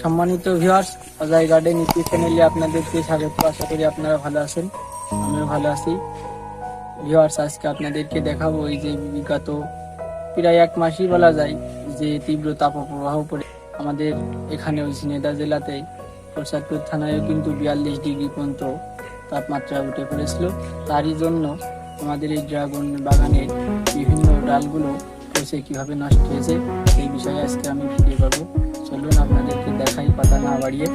সম্মানিত viewers Ajay garden YouTube চ্যানেলে আপনাদেরকে স্বাগত। আশা করি আপনারা ভালো আছেন। আমিও ভালো আছি। ভিউয়ার্স আজকে আপনাদেরকে দেখাবো এই যে বিগত প্রায় এক মাসই বলা যায় যে তীব্র তাপপ্রবাহ পড়ে। আমাদের এখানে ওই ঝিনেদা জেলাতে প্রসাদপুর থানায়ও কিন্তু বিয়াল্লিশ ডিগ্রি পর্যন্ত তাপমাত্রা উঠে পড়েছিল। তারই জন্য আমাদের এই ড্রাগন বাগানের বিভিন্ন ডালগুলো পচে কীভাবে নষ্ট হয়েছে, সেই বিষয়ে আজকে আমি ভিডিও করব। চলুন, আপনাদেরকে দেখাই, পাতা না বাড়িয়ে।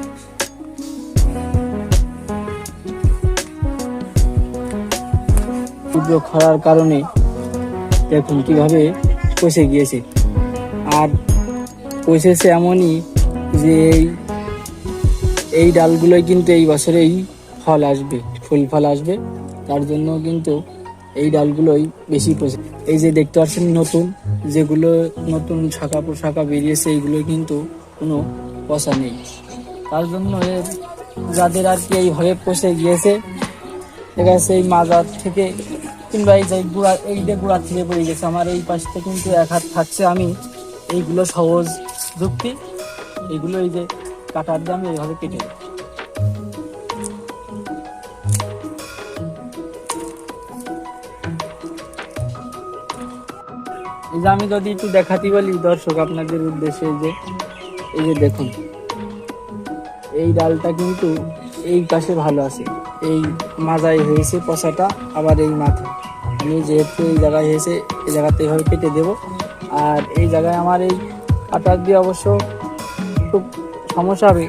তীব্র খরার কারণে দেখুন কীভাবে পচে গিয়েছে। আর পচেছে এমনই যে এই এই ডালগুলোই কিন্তু এই বছরেই ফল আসবে, ফুল ফল আসবে। তার জন্য কিন্তু এই ডালগুলোই বেশি পচে এই যে দেখতে পাচ্ছেন নতুন, যেগুলো নতুন শাখা পোশাখা বেরিয়েছে, এইগুলো কিন্তু কোনো পয়সা নেই। তার জন্য এর যাদের আর কি এই এইভাবে পচে গিয়েছে যাচ্ছে এই মাজার থেকে কিংবা এই যে গুড়া, এই যে গুড়ার থেকে পড়ে গেছে। আমার এই পাশে কিন্তু এক হাত থাকছে আমি। এইগুলো সহজ যুক্তি। এগুলো এই যে কাটার দিয়ে আমি এইভাবে কেটে দেবো এই যে আমি যদি একটু দেখাতে বলি দর্শক আপনাদের উদ্দেশ্যে যে এই যে দেখুন, এই ডালটা কিন্তু এই পাশে ভালো আছে। এই মাজাই হয়েছে পচাটা, আবার এই মাথায়। আমি যেহেতু এই জায়গায় হয়েছে, এই জায়গাতে এভাবে কেটে দেব। আর এই জায়গায় আমার এই আটার দিয়ে অবশ্য খুব সমস্যা হবে।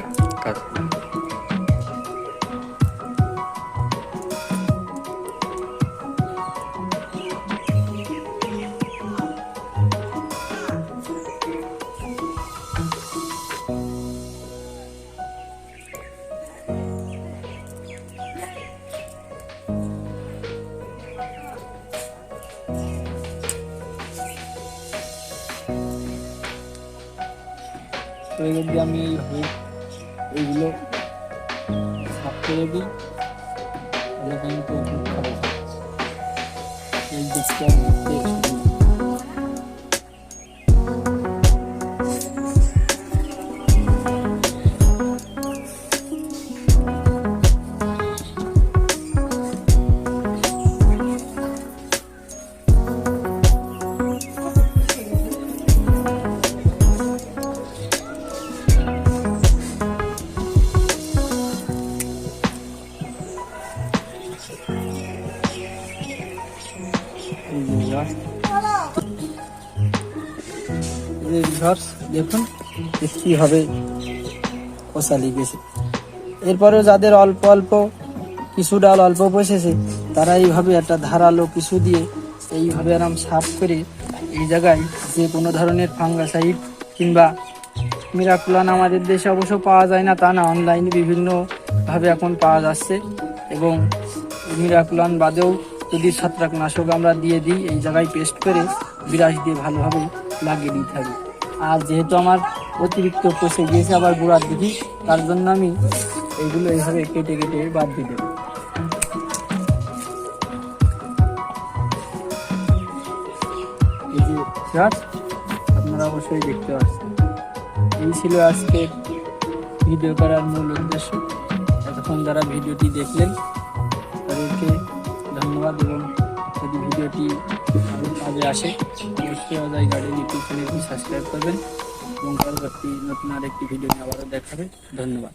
তো যদি আমি এইভাবে এইগুলো সাফ করে দিই তাহলে কিন্তু এই দেখুন কীভাবে পচা লেগেছে এরপরেও যাদের অল্প অল্প কিছু ডাল অল্প বসেছে তারা এইভাবে একটা ধারালো কিছু দিয়ে এইভাবে আরাম সাফ করে এই জায়গায় যে কোনো ধরনের ফাঙ্গাসাইড কিংবা মিরাকুলান আমাদের দেশে অবশ্য পাওয়া যায় না তা না অনলাইনে বিভিন্নভাবে এখন পাওয়া যাচ্ছে এবং মিরাকুলান বাদেও যদি ছত্রাকনাশক আমরা দিয়ে দিই, এই জায়গায় পেস্ট করে বিরাশ দিয়ে ভালোভাবে লাগিয়ে দিতে হবে। আর যেহেতু আমার অতিরিক্ত পচে গিয়েছে আবার গোড়ার দিকে তার জন্য আমি এইগুলো এইভাবে কেটে কেটে বাদ দিয়ে দেবো। আপনারা অবশ্যই দেখতে পাচ্ছেন। এই ছিল আজকে ভিডিও করার মূল উদ্দেশ্য। এতক্ষণ যারা ভিডিওটি দেখলেন, তাদেরকে ধন্যবাদ এবং যদি ভিডিওটি আপনাদের কাজে আসে, অবশ্যই অজয় গার্ডেন ইউটিউব চ্যানেলটি সাবস্ক্রাইব করবেন এবং পরবর্তী নতুন আরেকটি ভিডিও নিয়ে আবারও দেখাবে। ধন্যবাদ।